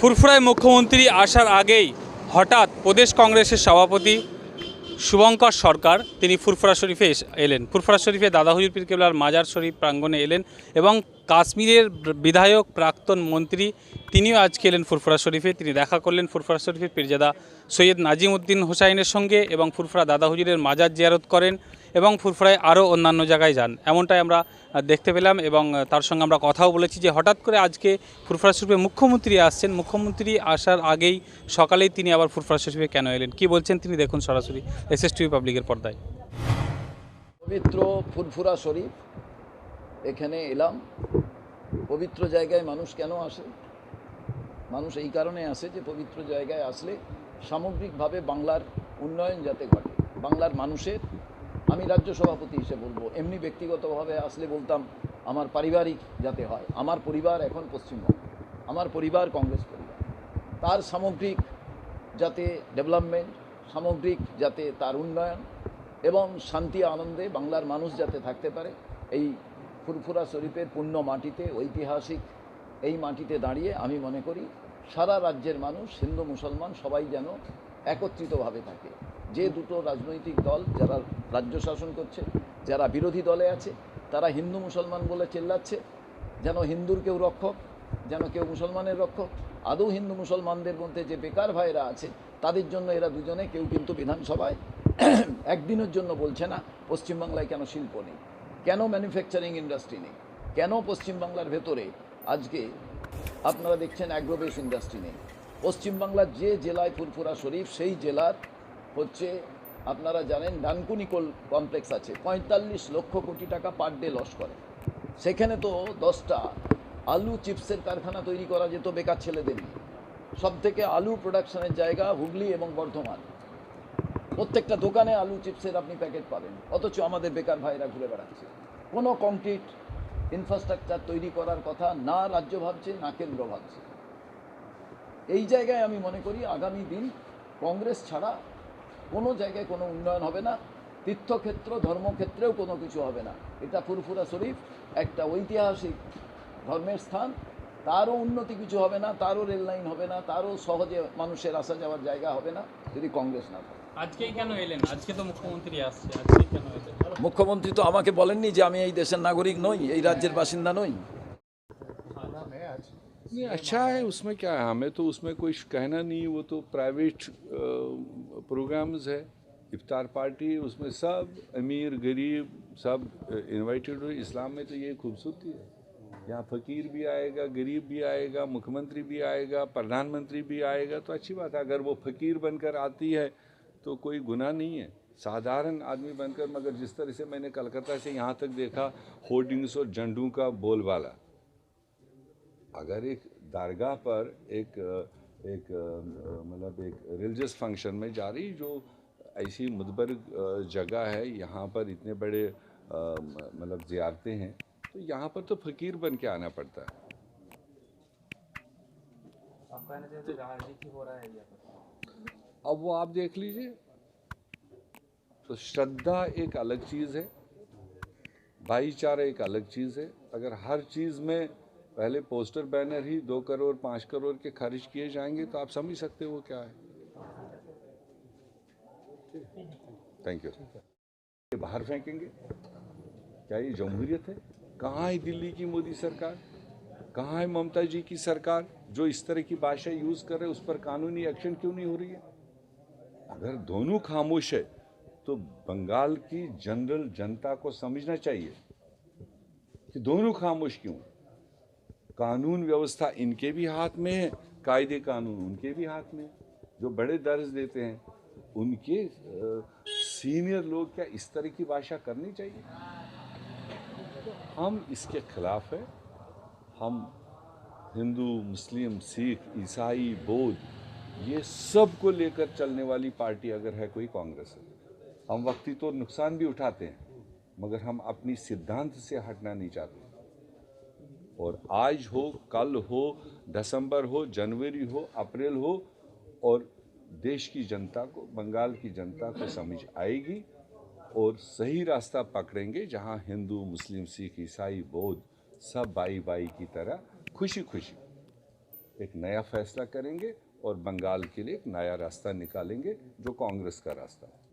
ফুরফুরায় মুখ্যমন্ত্রী আসার আগেই হঠাৎ প্রদেশ কংগ্রেসের সভাপতি শুভঙ্কর সরকার, তিনি ফুরফুরা শরীফে এলেন। ফুরফুরা শরীফে দাদা হুজুর পীর কেবলার মাজার শরীফ প্রাঙ্গণে এলেন এবং কাশ্মীরের বিধায়ক, প্রাক্তন মন্ত্রী তিনিও আজকে এলেন ফুরফুরা শরীফে। তিনি দেখা করলেন ফুরফুরা শরীফের পীরজাদা সৈয়দ নাজিম উদ্দিন হোসাইনের সঙ্গে এবং ফুরফুরা দাদা হুজুরের মাজার জিয়ারত করেন। এবং ফুরফুরায় আরও অন্যান্য জায়গায় যান। এমনটাই আমরা দেখতে পেলাম এবং তার সঙ্গে আমরা কথাও বলেছি যে হঠাৎ করে আজকে ফুরফুরা শরীফে মুখ্যমন্ত্রী আসছেন। মুখ্যমন্ত্রী আসার আগেই সকালেই তিনি আবার ফুরফুরা শরীফে কেন এলেন? কি বলছেন তিনি? দেখুন সরাসরি এস এস টিভি পাবলিকের পর্দায়। পবিত্র ফুরফুরা শরীফ, এখানে এলাম। পবিত্র জায়গায় মানুষ কেন আসে? মানুষ এই কারণে আসে যে পবিত্র জায়গায় আসলে সামগ্রিকভাবে বাংলার উন্নয়ন যাতে ঘটে। বাংলার মানুষের আমি রাজ্য সভাপতি হিসেবে বলব, এমনি ব্যক্তিগতভাবে আসলে বলতাম, আমার পারিবারিক যাতে হয়, আমার পরিবার এখন পশ্চিমবঙ্গ, আমার পরিবার কংগ্রেস পরিবার। তার সামগ্রিক যাতে ডেভেলপমেন্ট, সামগ্রিক যাতে তার উন্নয়ন এবং শান্তি আনন্দে বাংলার মানুষ যাতে থাকতে পারে, এই ফুরফুরা শরীফের পুণ্য মাটিতে, ঐতিহাসিক এই মাটিতে দাঁড়িয়ে আমি মনে করি, সারা রাজ্যের মানুষ, হিন্দু, মুসলমান সবাই যেন একত্রিতভাবে থাকে। যে দুটো রাজনৈতিক দল যারা রাজ্য শাসন করছে, যারা বিরোধী দলে আছে, তারা হিন্দু মুসলমান বলে চেল্লাচ্ছে, যেন হিন্দুর কেউ রক্ষক, যেন কেউ মুসলমানের রক্ষক। আদৌ হিন্দু মুসলমানদের মধ্যে যে বেকার ভাইরা আছে, তাদের জন্য এরা দুজনে কেউ কিন্তু বিধানসভায় একদিনের জন্য বলছে না, পশ্চিমবাংলায় কেন শিল্প নেই? কেন ম্যানুফ্যাকচারিং ইন্ডাস্ট্রি নেই? কেন পশ্চিমবাংলার ভেতরে আজকে আপনারা দেখছেন অ্যাগ্রোবেস ইন্ডাস্ট্রি নেই? পশ্চিমবাংলার যে জেলায় ফুরফুরা শরীফ, সেই জেলার হচ্ছে, আপনারা জানেন ডানকুনি কোল কমপ্লেক্স আছে, পঁয়তাল্লিশ লক্ষ কোটি টাকা পার ডে লস করে। সেখানে তো দশটা আলু চিপসের কারখানা তৈরি করা যেত বেকার ছেলেদের নিয়ে। সব থেকে আলু প্রোডাকশনের জায়গা হুগলি এবং বর্ধমান। প্রত্যেকটা দোকানে আলু চিপসের আপনি প্যাকেট পাবেন, অথচ আমাদের বেকার ভাইরা ঘুরে বেড়াচ্ছে। কোনো কংক্রিট ইনফ্রাস্ট্রাকচার তৈরি করার কথা না রাজ্য ভাবছে, না কেন্দ্র ভাবছে। এই জায়গায় আমি মনে করি আগামী দিন কংগ্রেস ছাড়া কোনো জায়গায় কোনো উন্নয়ন হবে না তীর্থক্ষেত্র ধর্মক্ষেত্রেও কোনো কিছু হবে না। এটা ফুরফুরা শরীফ একটা ঐতিহাসিক ধর্মের স্থান। তারও উন্নতি কিছু হবে না তারও রেল লাইন হবে না তারও সহজে মানুষের আসা যাওয়ার জায়গা হবে না যদি কংগ্রেস না থাকে। আজকেই কেন এলেন? আজকে তো মুখ্যমন্ত্রী আসছে আজকেই কেন এলেন? মুখ্যমন্ত্রী তো আমাকে বলেননি যে আমি এই দেশের নাগরিক নই এই রাজ্যের বাসিন্দা নই। नहीं अच्छा है उसमें क्या है? हमें तो उसमें कोई कहना नहीं वो तो प्राइवेट प्रोग्राम्स है। इफ्तार पार्टी उसमें सब अमीर गरीब सब इनवाइटेड हुए इस्लाम में तो ये खूबसूरती है। यहाँ फकीर भी आएगा गरीब भी आएगा मुख्यमंत्री भी आएगा प्रधानमंत्री भी आएगा तो अच्छी बात है। अगर वो फकीर बनकर आती है तो कोई गुनाह नहीं है। साधारण आदमी बनकर मगर जिस तरह से मैंने कलकत्ता से यहाँ तक देखा होर्डिंग्स और झंडू का बोलबाला। अगर एक दरगाह पर एक एक मतलब एक रिलीजियस फ़ंक्शन में जा रही जो ऐसी मुदबर जगह है यहाँ पर इतने बड़े मतलब जियारतें हैं तो यहाँ पर तो फ़कीर बन के आना पड़ता है। अब वो आप देख लीजिए तो श्रद्धा एक अलग चीज़ है भाईचारा एक अलग चीज़ है। अगर हर चीज़ में पहले पोस्टर बैनर ही दो करोड़, पाँच करोड़ के खर्च किए जाएँगे तो आप समझ सकते हो क्या है। थैंक यू ये बाहर फेंकेंगे। क्या ये जमहूरियत है? कहाँ है दिल्ली की मोदी सरकार? कहाँ है ममता जी की सरकार, जो इस तरह की भाषा यूज़ कर रहे उस पर कानूनी एक्शन क्यों नहीं हो रही है? अगर दोनों खामोश है तो बंगाल की जनरल जनता को समझना चाहिए कि दोनों खामोश क्यों हैं। कानून व्यवस्था इनके भी हाथ में है, कायदे कानून उनके भी हाथ में जो बड़े दर्ज देते हैं, उनके सीनियर लोग क्या इस तरह की भाषा करनी चाहिए? हम इसके खिलाफ है। हम हिंदू, मुस्लिम, सिख, ईसाई, बौद्ध, ये सबको लेकर चलने वाली पार्टी अगर है कोई कांग्रेस है, हम वक्ती तो नुकसान भी उठाते हैं, मगर हम अपनी सिद्धांत से हटना नहीं चाहते। और आज हो, कल हो, दिसंबर हो, जनवरी हो, अप्रैल हो, और देश की जनता को, बंगाल की जनता को समझ आएगी और सही रास्ता पकड़ेंगे जहाँ हिंदू, मुस्लिम, सिख, ईसाई, बौद्ध सब भाई भाई की तरह खुशी खुशी एक नया फैसला करेंगे और बंगाल के लिए एक नया रास्ता निकालेंगे जो कांग्रेस का रास्ता है।